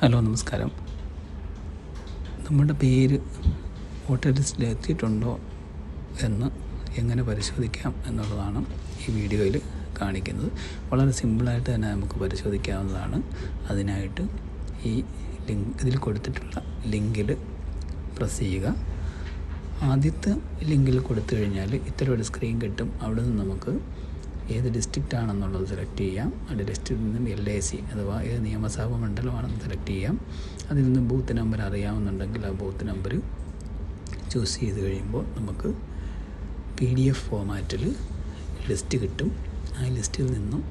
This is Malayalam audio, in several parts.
ഹലോ നമസ്കാരം. നമ്മുടെ പേര് വോട്ടർ ലിസ്റ്റിൽ എത്തിയിട്ടുണ്ടോ എന്ന് എങ്ങനെ പരിശോധിക്കാം എന്നുള്ളതാണ് ഈ വീഡിയോയിൽ കാണിക്കുന്നത്. വളരെ സിമ്പിളായിട്ട് തന്നെ നമുക്ക് പരിശോധിക്കാവുന്നതാണ്. അതിനായിട്ട് ഈ ലിങ്ക് ഇതിൽ കൊടുത്തിട്ടുള്ള ലിങ്കിൽ പ്രസ് ചെയ്യുക. ആദ്യത്തെ ലിങ്കിൽ കൊടുത്തു കഴിഞ്ഞാൽ ഇത്തരം ഒരു സ്ക്രീൻ കിട്ടും. അവിടെ നിന്ന് നമുക്ക് ഏത് ഡിസ്ട്രിക്റ്റ് ആണെന്നുള്ളത് സെലക്ട് ചെയ്യാം. ആ ഡിസ്ട്രിക്റ്റിൽ നിന്നും എൽ എ സി അഥവാ ഏത് നിയമസഭാ മണ്ഡലമാണെന്ന് സെലക്ട് ചെയ്യാം. അതിൽ നിന്ന് ബൂത്ത് നമ്പർ അറിയാവുന്നുണ്ടെങ്കിൽ ആ ബൂത്ത് നമ്പർ ചൂസ് ചെയ്ത് കഴിയുമ്പോൾ നമുക്ക് പി ഡി എഫ് ഫോമാറ്റിൽ ലിസ്റ്റ് കിട്ടും. ആ ലിസ്റ്റിൽ നിന്നും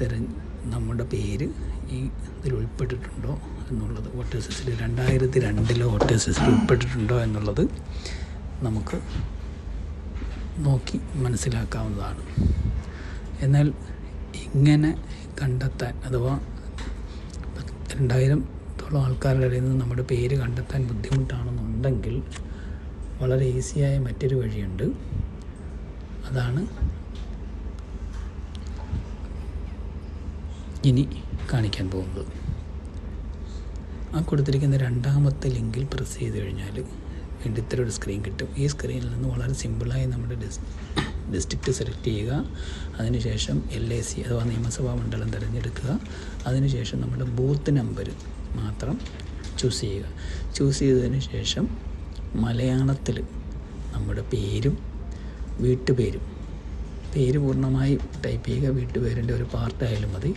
തിരഞ്ഞ് നമ്മുടെ പേര് ഈ ഇതിൽ ഉൾപ്പെട്ടിട്ടുണ്ടോ എന്നുള്ളത് വോട്ടേഴ്സ് ലിസ്റ്റിൽ രണ്ടായിരത്തി രണ്ടിലെ വോട്ടേഴ്സ് ലിസ്റ്റിൽ ഉൾപ്പെട്ടിട്ടുണ്ടോ എന്നുള്ളത് നമുക്ക് നോക്കി മനസ്സിലാക്കാവുന്നതാണ്. എന്നാൽ ഇങ്ങനെ കണ്ടെത്താൻ അഥവാ രണ്ടായിരത്തോളം ആൾക്കാരുടെ ഇടയിൽ നിന്ന് നമ്മുടെ പേര് കണ്ടെത്താൻ ബുദ്ധിമുട്ടാണെന്നുണ്ടെങ്കിൽ വളരെ ഈസിയായ മറ്റൊരു വഴിയുണ്ട്. അതാണ് ഇനി കാണിക്കാൻ പോകുന്നത്. ആ കൊടുത്തിരിക്കുന്ന രണ്ടാമത്തെ ലിങ്കിൽ പ്രസ് ചെയ്ത് കഴിഞ്ഞാൽ വീണ്ടും ഇത്തരം ഒരു സ്ക്രീൻ കിട്ടും. ഈ സ്ക്രീനിൽ നിന്ന് വളരെ സിമ്പിളായി നമ്മുടെ ഡിസ് ഡിസ്ട്രിക്റ്റ് സെലക്ട് ചെയ്യുക. അതിനുശേഷം എൽ എ സി അഥവാ നിയമസഭാ മണ്ഡലം തിരഞ്ഞെടുക്കുക. അതിനുശേഷം നമ്മുടെ ബൂത്ത് നമ്പർ മാത്രം ചൂസ് ചെയ്യുക. ചൂസ് ചെയ്തതിന് ശേഷം മലയാളത്തിൽ നമ്മുടെ പേരും വീട്ടുപേരും. പേര് പൂർണമായി ടൈപ്പ് ചെയ്യുക. വീട്ടുപേരിന്റെ ഒരു പാർട്ടായാലും മതി.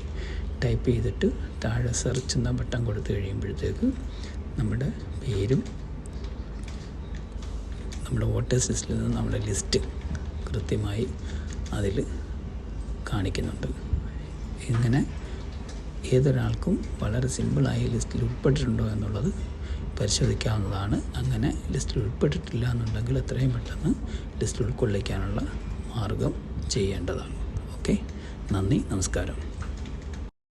ടൈപ്പ് ചെയ്തിട്ട് താഴെ സെർച്ച് എന്ന ബട്ടൺ കൊടുത്തു കഴിയുമ്പോഴത്തേക്ക് നമ്മുടെ പേരും നമ്മുടെ വോട്ടേഴ്സ് ലിസ്റ്റിൽ നിന്ന് നമ്മുടെ ലിസ്റ്റ് കൃത്യമായി അതിൽ കാണിക്കുന്നുണ്ട്. ഇങ്ങനെ ഏതൊരാൾക്കും വളരെ സിമ്പിളായി ലിസ്റ്റിൽ ഉൾപ്പെട്ടിട്ടുണ്ടോ എന്നുള്ളത് പരിശോധിക്കാവുന്നതാണ്. അങ്ങനെ ലിസ്റ്റിൽ ഉൾപ്പെട്ടിട്ടില്ല എന്നുണ്ടെങ്കിൽ എത്രയും പെട്ടെന്ന് ലിസ്റ്റിൽ ഉൾക്കൊള്ളിക്കാനുള്ള മാർഗം ചെയ്യേണ്ടതാണ്. ഓക്കെ നന്ദി നമസ്കാരം.